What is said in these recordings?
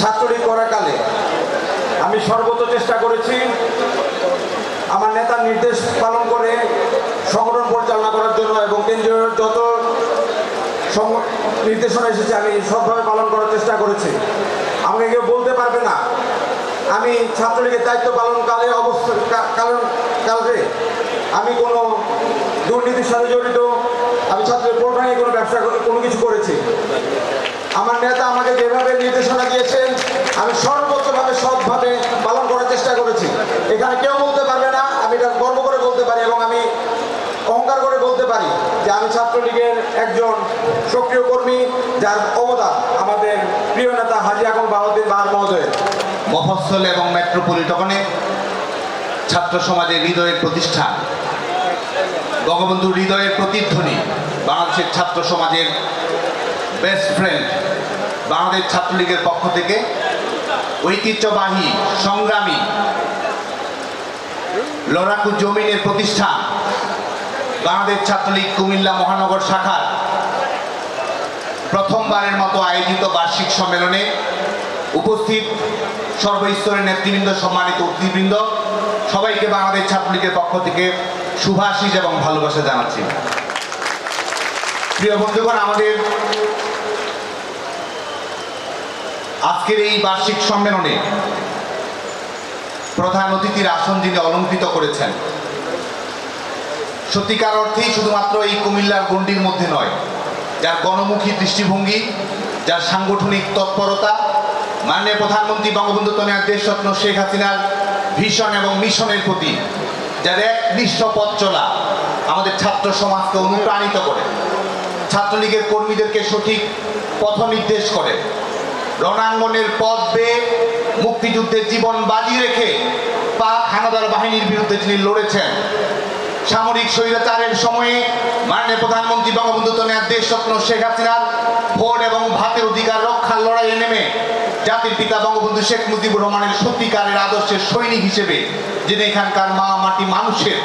ছাত্রলীগ করাকালে আমি সর্বোচ্চ চেষ্টা করেছি আমার নেতার নির্দেশ পালন করে সংগঠন পরিচালনা করার জন্য এবং কেন্দ্রীয় যত নির্দেশনা এসেছে, আমি সবভাবে পালন করার চেষ্টা করেছি। আমাকে কেউ বলতে পারবে না। আমি ছাত্রলীগের দায়িত্ব পালনকালে অবস্থা কা- কারণ কালকে আমি কোনো দুর্নীতির সাথে জড়িত, আমি ছাত্রের ভোট কোনো ব্যবসা কোনো কিছু করেছি। আমার নেতা আমাকে যেভাবে নির্দেশনা দিয়েছেন আমি সর্বোচ্চভাবে সৎভাবে পালন করার চেষ্টা করেছি এখানে কেউ বলতে পারবে না, আমি এটা গর্ব করে বলতে পারি এবং আমি অহংকার করে বলতে পারি যে আমি ছাত্রলীগের একজন সক্রিয় কর্মী যার অবদান আমাদের প্রিয় নেতা হাজি আকম বাহাউদ্দিন বাহার মহোদয়ের। মফস্বল এবং মেট্রোপলিটনে ছাত্র সমাজের হৃদয়ের প্রতিষ্ঠান বঙ্গবন্ধু হৃদয়ের প্রতিধ্বনি, বাংলাদেশের ছাত্র সমাজের বেস্ট ফ্রেন্ড বাংলাদেশ ছাত্রলীগের পক্ষ থেকে ঐতিহ্যবাহী সংগ্রামী লড়াকু জমিনের প্রতিষ্ঠা। বাংলাদেশ ছাত্রলীগ কুমিল্লা মহানগর শাখার প্রথমবারের মতো আয়োজিত বার্ষিক সম্মেলনে উপস্থিত সর্বস্তরের নেতৃবৃন্দ, সম্মানিত অতিথিবৃন্দ, সবাইকে বাংলাদেশ ছাত্রলীগের পক্ষ থেকে শুভাশিস এবং ভালোবাসা জানাচ্ছি। প্রিয় বন্ধুগণ, আমাদের আজকের এই বার্ষিক সম্মেলনে প্রধান অতিথির আসন যিনি অলঙ্কৃত করেছেন। সত্যিকার অর্থেই শুধুমাত্র এই কুমিল্লার গণ্ডির মধ্যে নয়, যার গণমুখী দৃষ্টিভঙ্গি, যার সাংগঠনিক তৎপরতা, মাননীয় প্রধানমন্ত্রী বঙ্গবন্ধু তনয়ার দেশরত্ন শেখ হাসিনার ভিশন এবং মিশনের প্রতি, যার এক নিঃস্ব পথ চলা আমাদের ছাত্র সমাজকে অনুপ্রাণিত করে, ছাত্রলীগের কর্মীদেরকে সঠিক পথ নির্দেশ করে, রণাঙ্গনের পথ বেয়ে মুক্তিযুদ্ধের জীবন বাজি রেখে পাক হানাদার বাহিনীর বিরুদ্ধে যিনি লড়েছেন। সামরিক স্বৈরাচারের সময়ে মাননীয় প্রধানমন্ত্রী বঙ্গবন্ধু দেশ স্বপ্ন শেখ হাসিনার ভোট এবং ভাতের অধিকার রক্ষার লড়াইয়ে নেমে জাতির পিতা বঙ্গবন্ধু শেখ মুজিবুর রহমানের সত্যিকারের আদর্শের সৈনিক হিসেবে যিনি এখানকার মা মাটি মানুষের,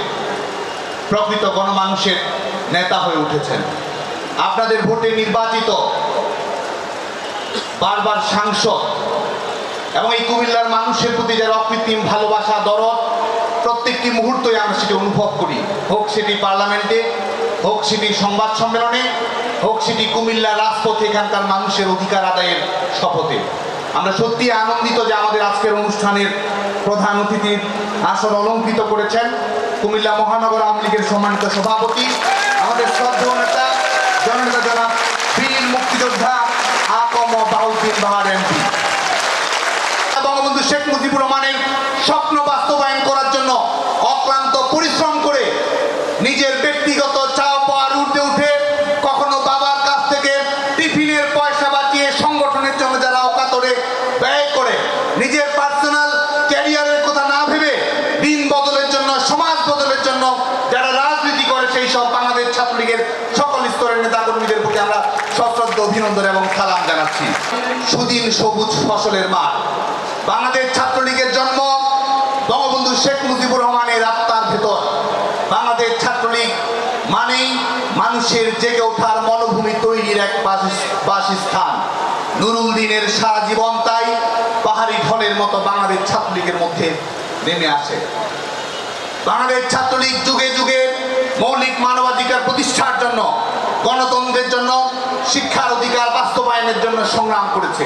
প্রকৃত গণমানুষের নেতা হয়ে উঠেছেন। আপনাদের ভোটে নির্বাচিত বারবার সাংসদ এবং এই কুমিল্লার মানুষের প্রতি যারা অকৃত্রিম ভালোবাসা, দরদ, প্রত্যেকটি মুহূর্তই আমরা সেটি অনুভব করি। হোক সেটি পার্লামেন্টে, হোক সেটি সংবাদ সম্মেলনে, হোক সেটি কুমিল্লার রাজপথে এখানকার মানুষের অধিকার আদায়ের শপথে। আমরা সত্যি আনন্দিত যে আমাদের আজকের অনুষ্ঠানের প্রধান অতিথির আসন অলঙ্কৃত করেছেন কুমিল্লা মহানগর আওয়ামী লীগের সম্মানিত সভাপতি, আমাদের শ্রদ্ধেয় নেতা, জননেতা জনাব বীর মুক্তিযোদ্ধা আকম বাহুদ্দিন বাহার এমপি বঙ্গবন্ধু শেখ মুজিবুর রহমানের স্বপ্ন বাস্তবায়ন করার জন্য অক্লান্ত পরিশ্রম করে নিজের ব্যক্তিগত চাও পাওয়ার উঠে উঠে কখনো বাবার কাছ থেকে টিফিনের পয়সা বাঁচিয়ে সংগঠনের জন্য যারা অকাতরে ব্যয় করে, নিজের পার্সোনাল ক্যারিয়ারের কথা না ভেবে দিন বদলের জন্য, সমাজ বদলের জন্য যারা রাজনীতি করে সেই সব বাংলাদেশ ছাত্রলীগের সকল স্তরের নেতাকর্মীদের প্রতি আমরা সশ্রদ্ধ, অভিনন্দন এবং সালাম জানাচ্ছি। সুদিন সবুজ ফসলের মাঠ। বাংলাদেশ জন্ম বঙ্গবন্ধু শেখ মুজিবুর রহমানের আত্মার ভেতর বাংলাদেশ ছাত্রলীগ মানেই মানুষের জেগে ওঠার মনোভূমি তৈরির এক বাস- বাসস্থান। নুরুল দিনের সারা জীবন তাই পাহাড়ি ঢলের মতো বাংলাদেশ ছাত্রলীগের মধ্যে নেমে আসে। বাংলাদেশ ছাত্রলীগ যুগে যুগে মৌলিক মানবাধিকার প্রতিষ্ঠার জন্য, গণতন্ত্রের জন্য, শিক্ষার অধিকার বাস্তবায়নের জন্য সংগ্রাম করেছে।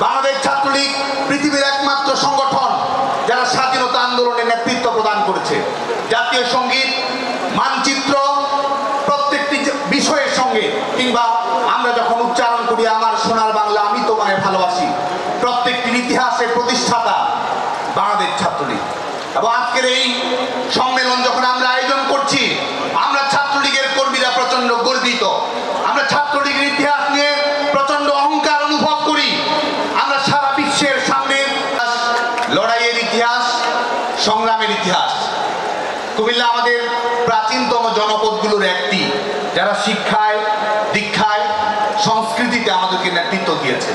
বাংলাদেশ ছাত্রলীগ পৃথিবীর একমাত্র সংগঠন যারা স্বাধীনতা আন্দোলনে নেতৃত্ব প্রদান করেছে জাতীয় সংগীত, মানচিত্র, প্রত্যেকটি বিষয়ের সঙ্গে, কিংবা আমরা যখন উচ্চারণ করি, আমার সোনার বাংলা, আমি তোমায় ভালোবাসি। প্রত্যেকটির ইতিহাসের প্রতিষ্ঠাতা বাংলাদেশ ছাত্রলীগ। এবং আজকের এই সম্মেলন যখন আমরা আয়োজন করছি আমরা ছাত্রলীগের কর্মীরা প্রচণ্ড গর্বিত আমরা ছাত্রলীগের ইতিহাস নিয়ে প্রচণ্ড অহংকার অনুভব করি আমরা সারা বিশ্বের সামনে লড়াইয়ের ইতিহাস সংগ্রামের ইতিহাস কুমিল্লা আমাদের প্রাচীনতম জনপদগুলোর একটি যারা শিক্ষায় দীক্ষায় সংস্কৃতিতে আমাদেরকে নেতৃত্ব দিয়েছে।